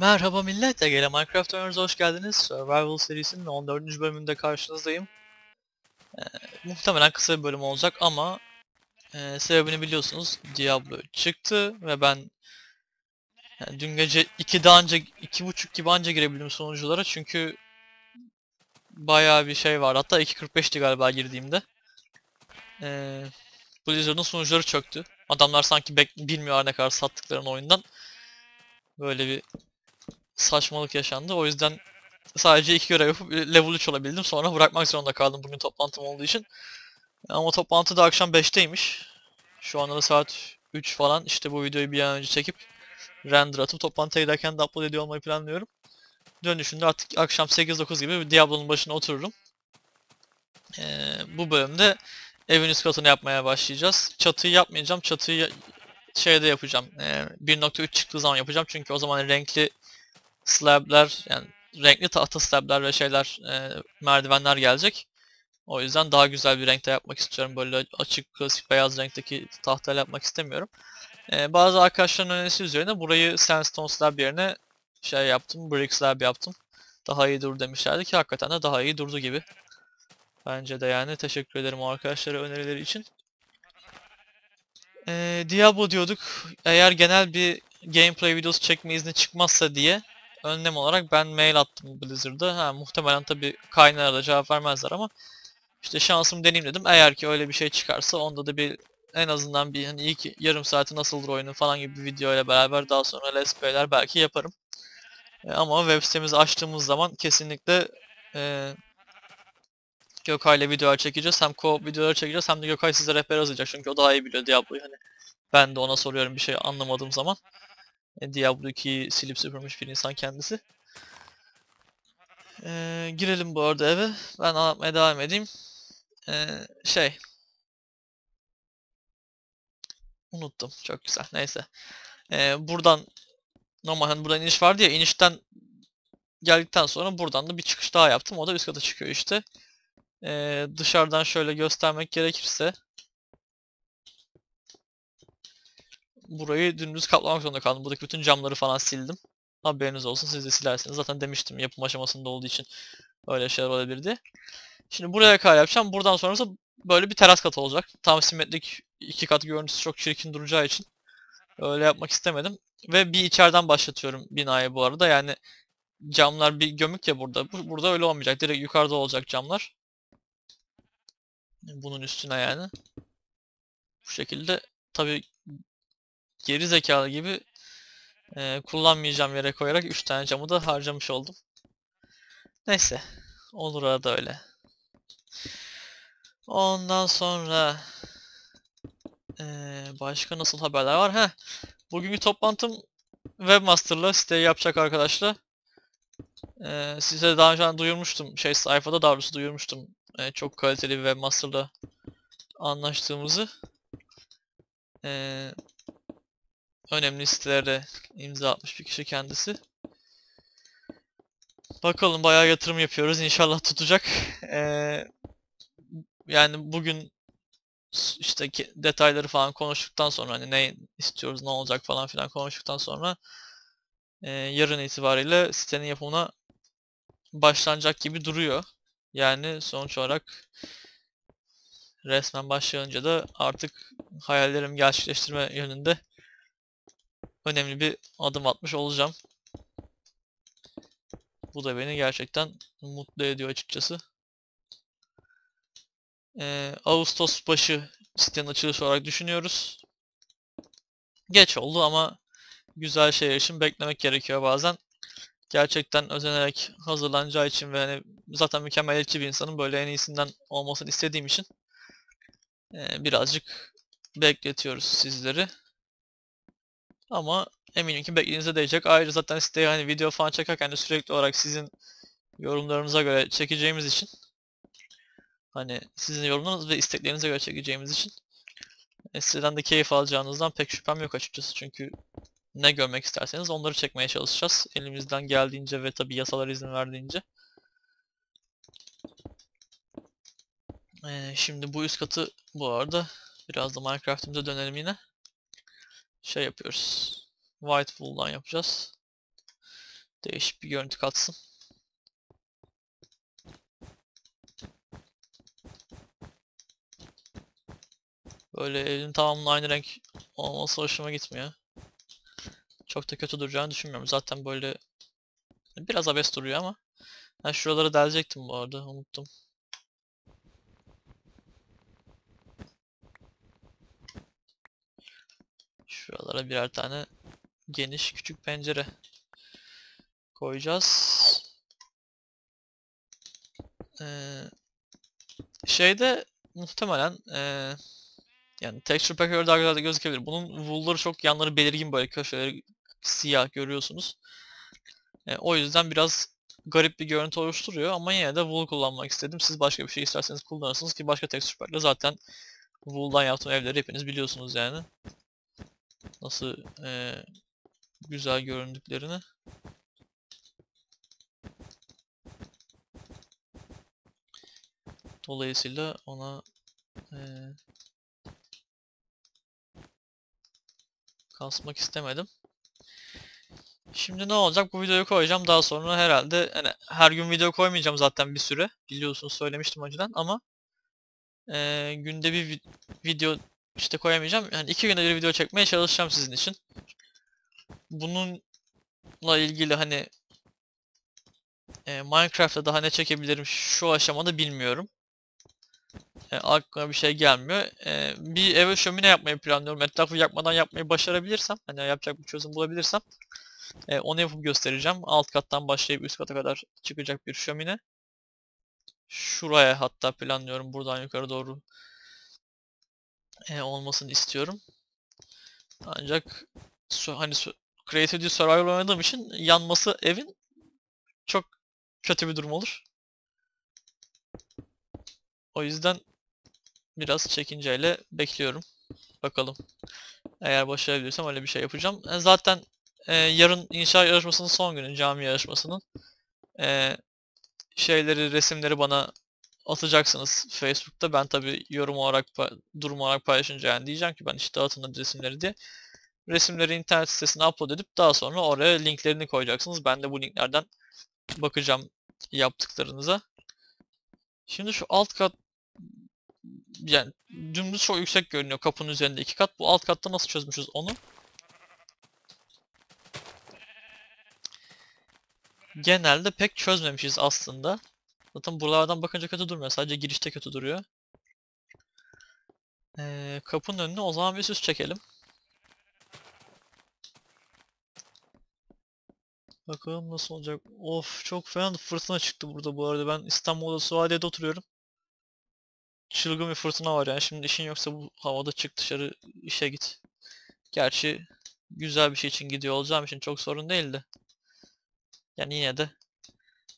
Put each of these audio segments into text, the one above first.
Merhaba millet, Ege'le Minecraft oynuyoruz, hoş geldiniz. Survival serisinin 14. bölümünde karşınızdayım. Ee, muhtemelen kısa bir bölüm olacak ama e, sebebini biliyorsunuz. Diablo çıktı ve ben yani dün gece 2'de anca, 2.30 gibi anca girebildim sonuculara çünkü bayağı bir şey var. Hatta 2.45'ti galiba girdiğimde. Ee, Blizzard'ın sonuçları çöktü. Adamlar sanki bilmiyor ne kadar sattıklarını oyundan. Böyle bir saçmalık yaşandı. O yüzden sadece iki görev yapıp level 3 olabildim. Sonra bırakmak zorunda kaldım bugün toplantım olduğu için. Ama toplantı da akşam 5'teymiş. Şu anda da saat 3 falan. İşte bu videoyu bir an önce çekip render atıp toplantıya giderken de upload ediyor olmayı planlıyorum. Dönüşünde artık akşam 8-9 gibi Diablo'nun başına otururum. Ee, bu bölümde evin üst katını yapmaya başlayacağız. Çatıyı yapmayacağım. Çatıyı şeyde yapacağım. Ee, 1.3 çıktığı zaman yapacağım. Çünkü o zaman renkli slabler yani renkli tahta slabler ve şeyler e, merdivenler gelecek. O yüzden daha güzel bir renkte yapmak istiyorum. Böyle açık klasik beyaz renkteki tahtayla yapmak istemiyorum. E, bazı arkadaşların önerisi üzerine burayı sandstone slab yerine şey yaptım. Brick slab yaptım. Daha iyi dur demişlerdi ki hakikaten de daha iyi durdu gibi. Bence de yani teşekkür ederim o arkadaşlara önerileri için. Ee, Diablo diyorduk. Eğer genel bir gameplay videosu çekme izni çıkmazsa diye önlem olarak ben mail attım Blizzard'a. Ha, muhtemelen tabi kaynağına da cevap vermezler ama işte şansım deneyim dedim. Eğer ki öyle bir şey çıkarsa onda da bir en azından bir hani ilk yarım saati nasıldır oyunun falan gibi bir video ile beraber daha sonra let's play'ler belki yaparım. E, ama web sitemizi açtığımız zaman kesinlikle e, Gökay ile videolar çekeceğiz. Hem co videolar çekeceğiz hem de Gökay size rehber yazacak. Çünkü o daha iyi biliyor Diablo'yu. Hani ben de ona soruyorum bir şey anlamadığım zaman. E, Diablo 2'yi silip süpürmüş bir insan kendisi. E, girelim bu arada eve. Ben anlatmaya devam edeyim. E, şey. Unuttum. Çok güzel. Neyse. E, buradan normal hani buradan iniş vardı ya inişten geldikten sonra buradan da bir çıkış daha yaptım. O da üst kata çıkıyor işte. Ee, dışarıdan şöyle göstermek gerekirse burayı dümdüz kaplamak zorunda kaldım. Buradaki bütün camları falan sildim. Haberiniz olsun siz de silersiniz. Zaten demiştim yapım aşamasında olduğu için öyle şeyler olabilir diye. Şimdi buraya kadar yapacağım. Buradan sonrası böyle bir teras kat olacak. Tam simetrik iki kat görüntüsü çok çirkin duracağı için öyle yapmak istemedim. Ve bir içeriden başlatıyorum binayı bu arada. Yani camlar bir gömük ya burada. Burada öyle olmayacak. Direkt yukarıda olacak camlar. Bunun üstüne yani. Bu şekilde tabi geri zekalı gibi e, kullanmayacağım yere koyarak 3 tane camı da harcamış oldum. Neyse. Olur arada öyle. Ondan sonra e, başka nasıl haberler var? Heh. Bugünkü toplantım Webmaster'la siteyi yapacak arkadaşlar. E, size daha önce duyurmuştum. Şey sayfada daha doğrusu duyurmuştum. E, çok kaliteli bir Webmaster'la anlaştığımızı. E, önemli sitelere imza atmış bir kişi kendisi. Bakalım bayağı yatırım yapıyoruz. İnşallah tutacak. Ee, yani bugün işte detayları falan konuştuktan sonra hani ne istiyoruz, ne olacak falan filan konuştuktan sonra e, yarın itibariyle sitenin yapımına başlanacak gibi duruyor. Yani sonuç olarak resmen başlayınca da artık hayallerimi gerçekleştirme yönünde önemli bir adım atmış olacağım. Bu da beni gerçekten mutlu ediyor açıkçası. Ee, Ağustos başı sitenin açılışı olarak düşünüyoruz. Geç oldu ama güzel şeyler için beklemek gerekiyor bazen. Gerçekten özenerek hazırlanacağı için ve hani zaten mükemmeliyetçi bir insanın böyle en iyisinden olmasını istediğim için e, birazcık bekletiyoruz sizleri. Ama eminim ki beklediğinize değecek. Ayrıca zaten siteye hani video falan çekerken de sürekli olarak sizin yorumlarınıza göre çekeceğimiz için hani sizin yorumlarınız ve isteklerinize göre çekeceğimiz için e, siteden de keyif alacağınızdan pek şüphem yok açıkçası. Çünkü ne görmek isterseniz onları çekmeye çalışacağız. Elimizden geldiğince ve tabi yasalar izin verdiğince. Ee, şimdi bu üst katı bu arada biraz da Minecraft'ımıza dönelim yine. Şey yapıyoruz. White wool'dan yapacağız. Değişik bir görüntü katsın. Böyle evin tamamının aynı renk olması hoşuma gitmiyor. Çok da kötü duracağını düşünmüyorum. Zaten böyle biraz abes duruyor ama. Ben şuraları delecektim bu arada. Unuttum. Şuralara birer tane geniş küçük pencere koyacağız. Ee, şeyde muhtemelen ee, yani texture göre daha güzel de gözükebilir. Bunun wool'ları çok yanları belirgin böyle köşeleri siyah görüyorsunuz. Ee, o yüzden biraz garip bir görüntü oluşturuyor ama yine de wool kullanmak istedim. Siz başka bir şey isterseniz kullanırsınız ki başka texture pack'le zaten wool'dan yaptığım evleri hepiniz biliyorsunuz yani. Nasıl ee, güzel göründüklerini. Dolayısıyla ona eee, kasmak istemedim. Şimdi ne olacak? Bu videoyu koyacağım. Daha sonra herhalde hani her gün video koymayacağım zaten bir süre. Biliyorsunuz söylemiştim önceden ama eee, günde bir vi- video işte koyamayacağım. Yani iki günde bir video çekmeye çalışacağım sizin için. Bununla ilgili hani e, Minecraft'ta daha ne çekebilirim şu aşamada bilmiyorum. E, aklıma bir şey gelmiyor. E, bir eve şömine yapmayı planlıyorum. Etrafı yakmadan yapmayı başarabilirsem, hani yapacak bir çözüm bulabilirsem e, onu yapıp göstereceğim. Alt kattan başlayıp üst kata kadar çıkacak bir şömine. Şuraya hatta planlıyorum buradan yukarı doğru e, olmasını istiyorum. Ancak hani Creative Survival oynadığım için yanması evin çok kötü bir durum olur. O yüzden biraz çekinceyle bekliyorum. Bakalım. Eğer başarabilirsem öyle bir şey yapacağım. E, Zaten e, yarın inşa yarışmasının son günü, cami yarışmasının. E, şeyleri, resimleri bana atacaksınız Facebook'ta. Ben tabi yorum olarak, durum olarak paylaşınca yani diyeceğim ki ben işte atın resimleri diye. Resimleri internet sitesine upload edip daha sonra oraya linklerini koyacaksınız. Ben de bu linklerden bakacağım yaptıklarınıza. Şimdi şu alt kat yani dümdüz çok yüksek görünüyor kapının üzerinde iki kat. Bu alt katta nasıl çözmüşüz onu? Genelde pek çözmemişiz aslında. Zaten buralardan bakınca kötü durmuyor. Sadece girişte kötü duruyor. Ee, kapının önüne o zaman bir süs çekelim. Bakalım nasıl olacak. Of çok fena fırtına çıktı burada bu arada. Ben İstanbul'da Suadiye'de oturuyorum. Çılgın bir fırtına var yani. Şimdi işin yoksa bu havada çık dışarı işe git. Gerçi güzel bir şey için gidiyor olacağım için çok sorun değildi. Yani yine de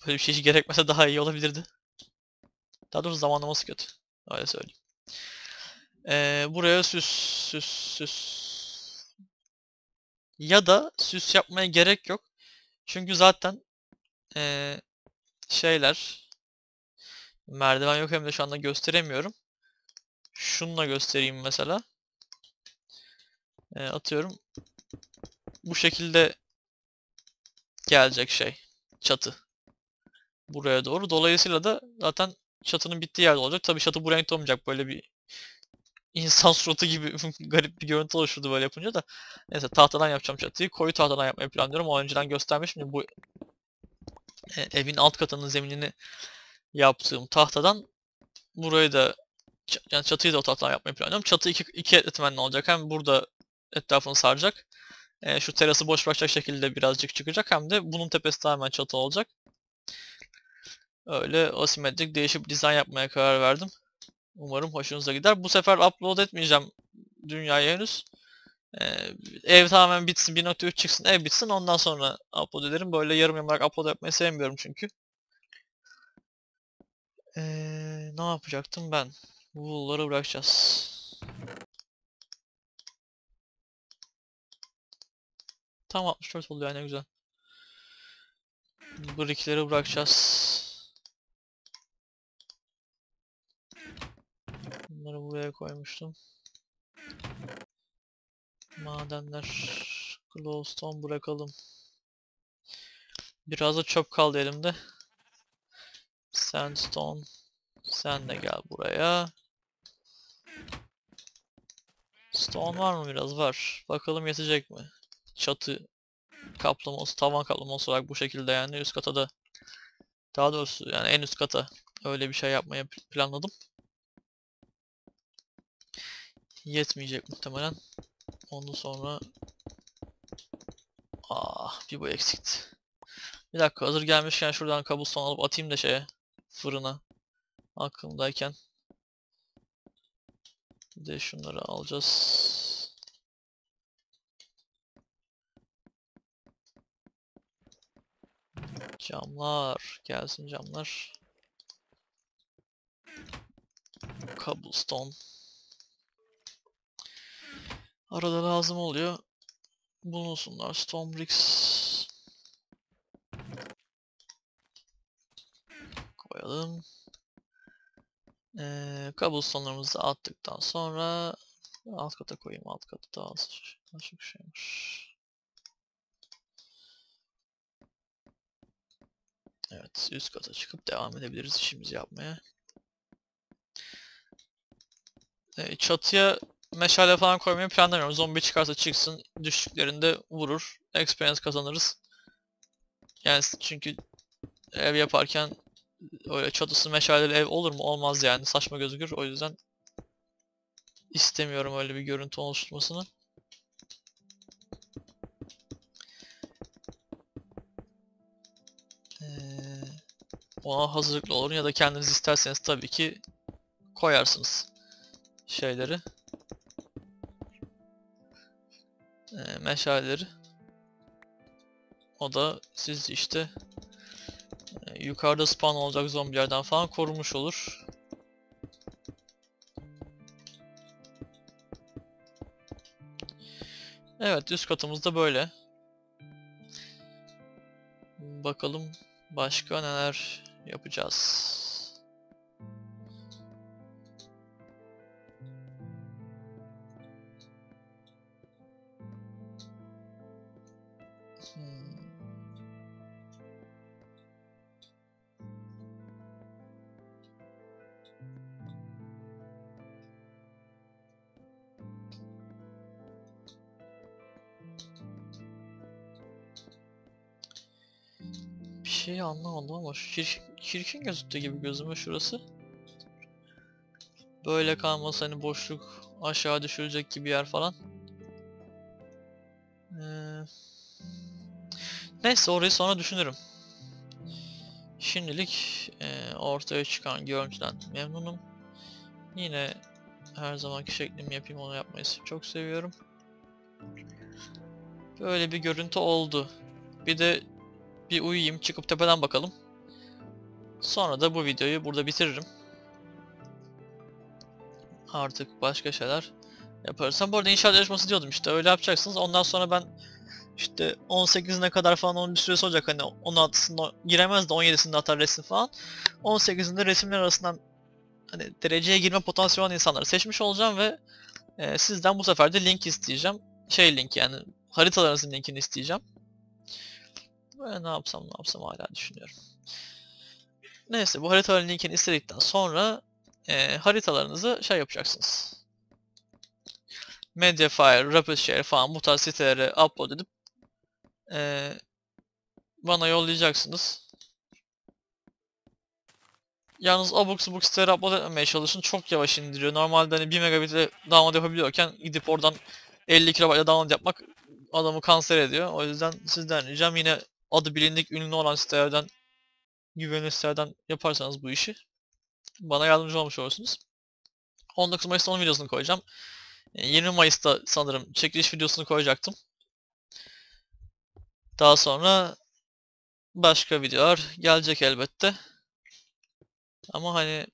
böyle bir şey hiç gerekmese daha iyi olabilirdi. Daha doğrusu zamanlaması kötü. Öyle söyleyeyim. Ee, buraya süs süs süs. Ya da süs yapmaya gerek yok. Çünkü zaten ee, şeyler merdiven yok hem de şu anda gösteremiyorum. Şununla göstereyim mesela. Ee, atıyorum. Bu şekilde gelecek şey. Çatı. Buraya doğru. Dolayısıyla da zaten çatının bittiği yerde olacak. Tabii çatı bu renkte olmayacak. Böyle bir insan suratı gibi garip bir görüntü oluşturdu böyle yapınca da. Neyse tahtadan yapacağım çatıyı. Koyu tahtadan yapmayı planlıyorum. O önceden göstermiştim. Bu e, evin alt katının zeminini yaptığım tahtadan burayı da yani çatıyı da o tahtadan yapmayı planlıyorum. Çatı iki, iki etmenli olacak. Hem burada etrafını saracak. e, şu terası boş bırakacak şekilde birazcık çıkacak. Hem de bunun tepesi tamamen çatı olacak. Öyle asimetrik değişik bir dizayn yapmaya karar verdim. Umarım hoşunuza gider. Bu sefer upload etmeyeceğim dünyaya henüz. Ee, ev tamamen bitsin, 1.3 çıksın, ev bitsin ondan sonra upload ederim. Böyle yarım yamalak upload yapmayı sevmiyorum çünkü. Ee, ne yapacaktım ben? Wool'ları bırakacağız. Tam 64 oluyor ne güzel. Brickleri bırakacağız. Buraya koymuştum. Madenler. Glowstone bırakalım. Biraz da çöp kaldı elimde. Sandstone. Sen de gel buraya. Stone var mı biraz? Var. Bakalım yetecek mi? Çatı kaplaması, tavan kaplaması olarak bu şekilde yani üst kata da daha doğrusu yani en üst kata öyle bir şey yapmaya planladım. Yetmeyecek muhtemelen. Ondan sonra Ah bir bu eksikti. Bir dakika hazır gelmişken şuradan kabuston alıp atayım da şeye fırına aklımdayken. Bir de şunları alacağız. Camlar. Gelsin camlar. Cobblestone. Arada lazım oluyor. Bulunsunlar. Stone bricks. Koyalım. Ee, cobblestone'larımızı attıktan sonra alt kata koyayım. Alt katı daha az, daha şeymiş. Evet, üst kata çıkıp devam edebiliriz işimizi yapmaya. Ee, çatıya meşale falan koymayı planlamıyorum. Zombi çıkarsa çıksın, düştüklerinde vurur. Experience kazanırız. Yani çünkü ev yaparken öyle çatısı meşaleli ev olur mu? Olmaz yani. Saçma gözükür. O yüzden istemiyorum öyle bir görüntü oluşturmasını. Ee, ona hazırlıklı olun ya da kendiniz isterseniz tabii ki koyarsınız şeyleri. Meşaleleri. O da siz işte e, yukarıda spawn olacak zombilerden falan korumuş olur. Evet üst katımız da böyle. Bakalım başka neler yapacağız. Bir şey anlamadım ama şu çirkin, gözüktü gibi gözüme şurası. Böyle kalması hani boşluk aşağı düşülecek gibi yer falan. Ee, neyse orayı sonra düşünürüm. Şimdilik e, ortaya çıkan görüntüden memnunum. Yine her zamanki şeklimi yapayım onu yapmayı çok seviyorum. Böyle bir görüntü oldu. Bir de bir uyuyayım çıkıp tepeden bakalım. Sonra da bu videoyu burada bitiririm. Artık başka şeyler yaparız. Ha, bu arada inşaat yarışması diyordum işte öyle yapacaksınız. Ondan sonra ben işte 18'ine kadar falan onun bir süresi olacak hani 16'sında giremez de 17'sinde atar resim falan. 18'inde resimler arasından hani dereceye girme potansiyeli olan insanları seçmiş olacağım ve e, sizden bu sefer de link isteyeceğim. Şey link yani haritalarınızın linkini isteyeceğim. Böyle ne yapsam ne yapsam hala düşünüyorum. Neyse bu haritaların linkini istedikten sonra e, haritalarınızı şey yapacaksınız. Mediafire, RapidShare falan bu tarz sitelere upload edip e, bana yollayacaksınız. Yalnız abuk subuk sitelere upload etmemeye çalışın. Çok yavaş indiriyor. Normalde hani 1 megabitle download yapabiliyorken gidip oradan 50 kilobaytla download yapmak adamı kanser ediyor. O yüzden sizden ricam yine adı bilindik ünlü olan sitelerden güvenilir sitelerden yaparsanız bu işi bana yardımcı olmuş olursunuz. 19 Mayıs'ta onun videosunu koyacağım. 20 Mayıs'ta sanırım çekiliş videosunu koyacaktım. Daha sonra başka videolar gelecek elbette. Ama hani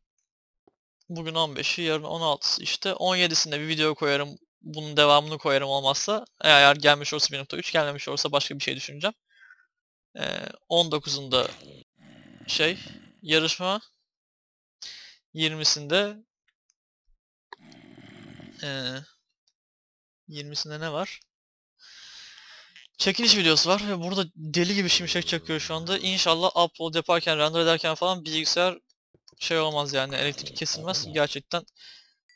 bugün 15'i yarın 16'sı işte 17'sinde bir video koyarım. Bunun devamını koyarım olmazsa. Eğer gelmiş olursa 1.3 gelmemiş olursa başka bir şey düşüneceğim. Ee, 19'unda şey yarışma 20'sinde ee, 20'sinde ne var? çekiliş videosu var ve burada deli gibi şimşek çakıyor şu anda. İnşallah upload yaparken, render ederken falan bilgisayar şey olmaz yani elektrik kesilmez. Gerçekten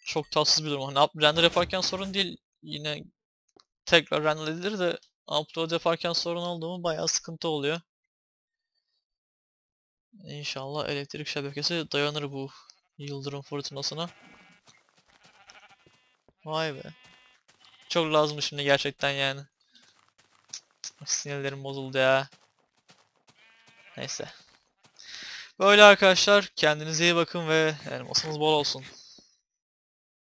çok tatsız bir durum. Hani render yaparken sorun değil. Yine tekrar render edilir de upload yaparken sorun oldu mu bayağı sıkıntı oluyor. İnşallah elektrik şebekesi dayanır bu yıldırım fırtınasına. Vay be. Çok lazım şimdi gerçekten yani. Sinirlerim bozuldu ya. Neyse. Böyle arkadaşlar kendinize iyi bakın ve elmasınız bol olsun.